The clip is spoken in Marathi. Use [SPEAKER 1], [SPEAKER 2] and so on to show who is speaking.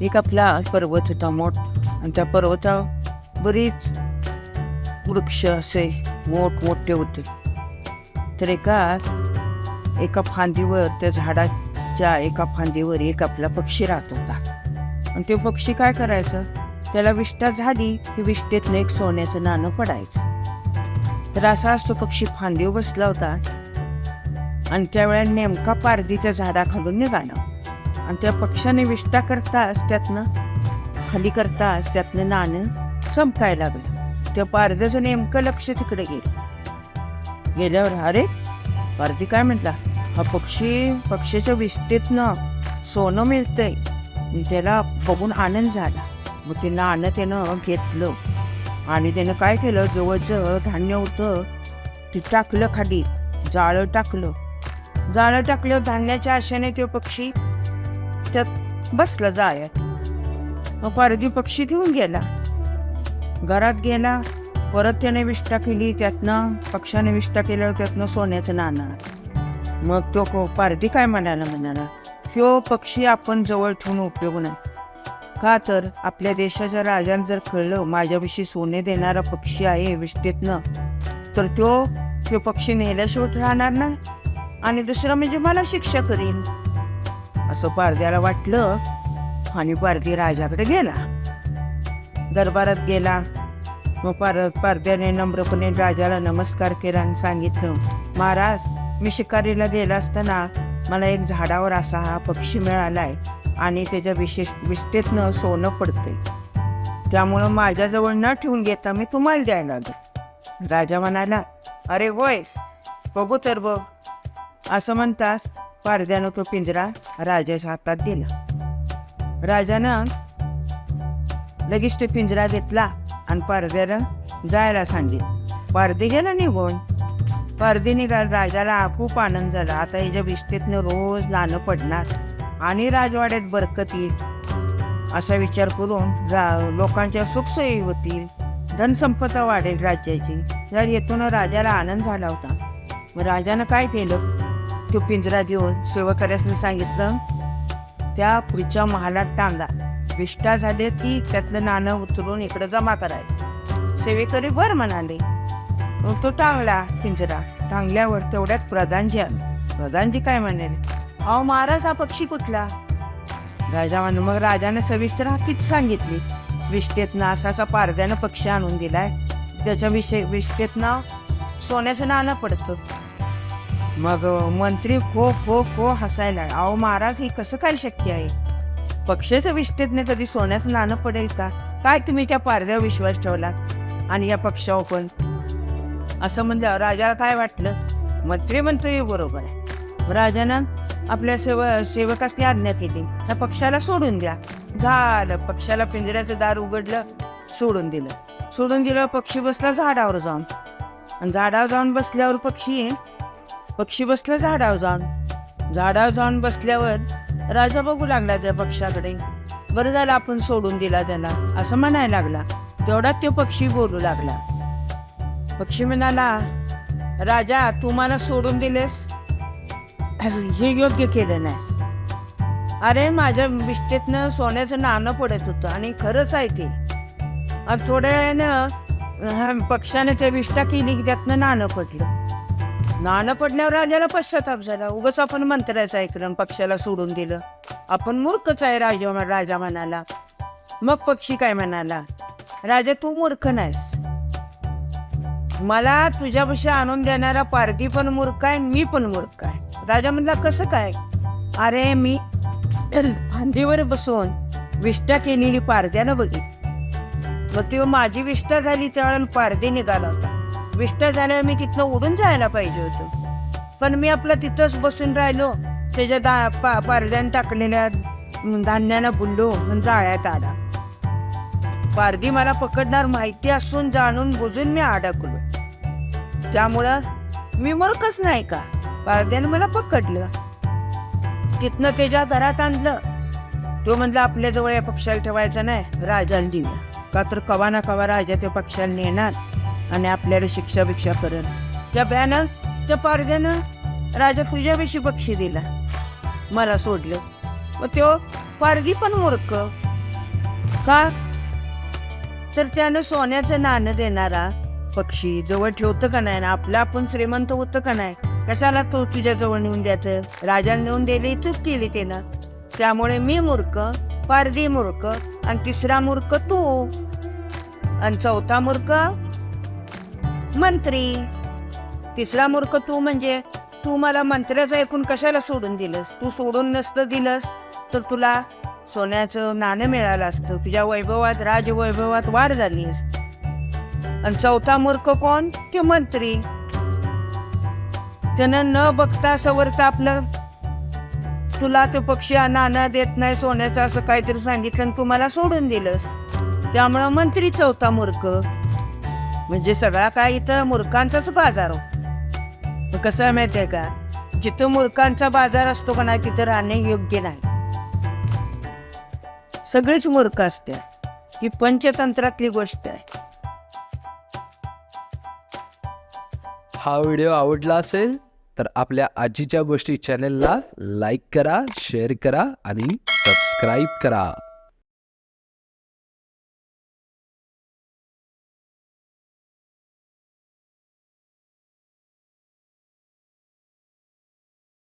[SPEAKER 1] एक आपला पर्वत होता मोठ. आणि त्या पर्वतावर बरीच वृक्ष असे मोठमोठे होते. तर एका एका फांदीवर त्या झाडाच्या एका फांदीवर एक आपला पक्षी राहत होता. आणि ते पक्षी काय करायचं? त्याला विष्ठा झाली की विष्ठेतनं एक सोन्याचं नाणं पडायचं. तर असाच तो पक्षी फांदीव बसला होता. आणि त्यावेळेला नेमका पारदीच्या झाडाखालून निघाला. आणि त्या पक्षाने विष्ठा करताच त्यातनं खाली करताच त्यातनं नाणं चमकायला लागलं. त्या पारद्याचं नेमकं लक्ष तिकडे गेलं. गेल्यावर अरे पारदी काय म्हटला? हा पक्षी पक्षीच्या विष्ठेतनं सोनं मिळतंय. त्याला बघून आनंद झाला. मग ते नाणं त्यानं घेतलं. आणि त्यानं काय केलं? जवळचं धान्य होतं ते टाकलं खाली जाळं टाकलं. जाळं टाकलं धान्याच्या आशेने तो पक्षी त्यात बसला जाय मग पारधी पक्षी घेऊन गेला. घरात गेला परत त्याने विष्ठा केली त्यातनं पक्षाने विष्ठा केल्यावर त्यातनं सोन्याचं नाणं मग तो को- पारधी काय म्हणाला? म्हणाला ह्यो पक्षी आपण जवळ ठेवून उपयोग नाही. का तर? आपल्या देशाच्या राजानं जर कळलं माझ्याविषयी सोने देणारा पक्षी आहे विष्टेतनं तर तो तो पक्षी नेल्याशिवाय राहणार नाही. आणि दुसरं म्हणजे मला शिक्षा करीन. असं पारद्याला वाटलं आणि पारधी राजाकडे गेला. दरबारात गेला. मग पार पारद्याने नम्रपणे राजाला नमस्कार केला आणि सांगितलं महाराज मी शिकारीला गेला असताना मला एक झाडावर असा हा पक्षी मिळालाय. आणि त्याच्या विशेष विष्ठेतनं सोनं पडते त्यामुळं माझ्याजवळ न ठेवून घेता मी तुम्हाला द्यायला लागलो राजा म्हणाला अरे होयस बघू तर बघ. असं म्हणताच पारद्यानं तो पिंजरा राजाच्या हातात दिला. राजानं लगेच ते पिंजरा घेतला आणि पारद्याला जायला सांगितलं. पारदी गेला निघून. पारदी निघाल राजाला खूप आनंद झाला. आता याच्या विष्ठेतनं रोज नाणं पडणार. आणि राजवाड्यात बरकत येईल. असा विचार करून रा लोकांच्या सुखसोयी होतील. धनसंपदा वाढेल राज्याची. तर येथून राजाला आनंद झाला होता. मग राजानं काय केलं? तो पिंजरा घेऊन सेवकऱ्यासने सांगितलं त्या पुढच्या महालात टांगा विष्ठा झाले की त्यातलं नाणं उचलून इकडं जमा करायचं सेवेकरी बर म्हणाले मग तो टांगला पिंजरा. टांगल्यावर तेवढ्यात प्रधानजी आले. प्रधानजी काय म्हणाले? अहो महाराज हा पक्षी कुठला? राजा मग राजाने सविस्तर हाकीच सांगितली? विष्ठेतनं असा असा पारद्यानं पक्षी आणून दिलाय. त्याच्या विषय विष्टेतनं सोन्याचं नाणं पडतं. मग मंत्री खो खो खो हसायला अहो महाराज हे कसं काय शक्य आहे? पक्षाच्या विष्टेतने कधी सोन्याचं नाणं पडेल का? काय तुम्ही त्या पारद्यावर विश्वास ठेवला आणि या पक्षावर पण? असं म्हणलं राजाला काय वाटलं? मंत्री म्हणतो हे बरोबर आहे. राजानं आपल्या सेव सेवकासनी आज्ञा केली. त्या पक्षाला सोडून द्या. झालं. पक्षाला पिंजऱ्याचं दार उघडलं सोडून दिलं. सोडून दिलं पक्षी बसला झाडावर जाऊन. आणि झाडावर जाऊन बसल्यावर पक्षी पक्षी बसला झाडावर जाऊन. झाडावर जाऊन बसल्यावर राजा बघू लागला त्या पक्षाकडे. बरं झालं आपण सोडून दिला त्याला. असं म्हणायला लागला. तेवढ्यात तो पक्षी बोलू लागला. पक्षी म्हणाला राजा तू मला सोडून दिलेस? हे योग्य केलं नाहीस. अरे माझ्या विष्ठेतनं सोन्याचं नाणं पडत होतं आणि खरंच आहे ते. आज थोड्या वेळानं पक्षाने ते विष्ठा केली की त्यातनं नाणं पडलं. नाणं पडल्यावर राजाला पश्चाताप झाला. उगाच आपण मंत्र्याचं ऐकलं पक्षाला सोडून दिलं. आपण मूर्खच आहे राजा राजा म्हणाला. मग पक्षी काय म्हणाला? राजा तू मूर्ख नाहीस. मला तुझ्यापाशी आणून देणारा पारधी पण मूर्ख आहे मी पण मूर्ख आहे. राजा म्हणला कसं काय? अरे मी फांदीवर बसून विष्ठा केलेली पारद्यानं बघितली. मग तेव्हा माझी विष्ठा झाली त्यावेळेला पारधी निघाला होता. विष्ठा झाल्यावर मी तिथनं उडून जायला पाहिजे होतं. पण मी आपलं तिथंच बसून राहिलो त्याच्या दा पा पारद्यानं टाकलेल्या धान्यानं बुललो जाळ्यात आला. पारधी मला पकडणार माहिती असून जाणून बुजून मी अडकलो त्यामुळं मी मूर्खच नाही का? पारध्यानं मला पकडलं. तिथनं त्याच्या घरात आणलं. तो म्हणला आपल्याजवळ या पक्षाला ठेवायचा नाही राजाला दिला का तर कवा ना कवा राजा त्या पक्षाला नेणार आणि आपल्याला शिक्षा भिक्षा करेल त्या ब्यानं त्या पारध्यानं राजा तुझ्याविषयी पक्षी दिला. मला सोडलं. मग तो पारधी पण मूर्ख. का? तर त्यानं सोन्याचं नाणं देणारा पक्षी जवळ ठेवतं का नाही? ना आपलं आपण श्रीमंत होतं का नाही? कशाला तो तुझ्या जवळ नेऊन द्यायचं? राजाने नेऊन दिली चूक केली त्यानं त्यामुळे मी मूर्ख पारधी मूर्ख आणि तिसरा मूर्ख तू. आणि चौथा मूर्ख मंत्री. तिसरा मूर्ख तू म्हणजे तू मला मंत्र्याचं ऐकून कशाला सोडून दिलंस? तू सोडून नसतं दिलंस? तर तुला सोन्याचं नाणं मिळालं असतं. तुझ्या वैभवात राजवैभवात वाढ झाली असते. आणि चौथा मूर्ख कोण? ते मंत्री. त्यानं न बघता सवरता आपलं. तुला तो पक्षी नाना देत नाही सोन्याचं असं काहीतरी सांगितलं आणि तुम्हाला सोडून दिलंस. त्यामुळं मंत्री चौथा मूर्ख. म्हणजे सगळा काय इथं मूर्खांचाच बाजार हो. कसं आहे माहिती आहे का? जिथं मूर्खांचा बाजार असतो का नाही तिथं राहणे योग्य नाही. सगळीच मूर्ख असते. ही पंचतंत्रातली गोष्ट आहे.
[SPEAKER 2] हा व्हिडिओ आवडला असेल तर आपल्या आजीच्या गोष्टी चॅनेलला लाईक करा शेअर करा आणि सबस्क्राईब करा.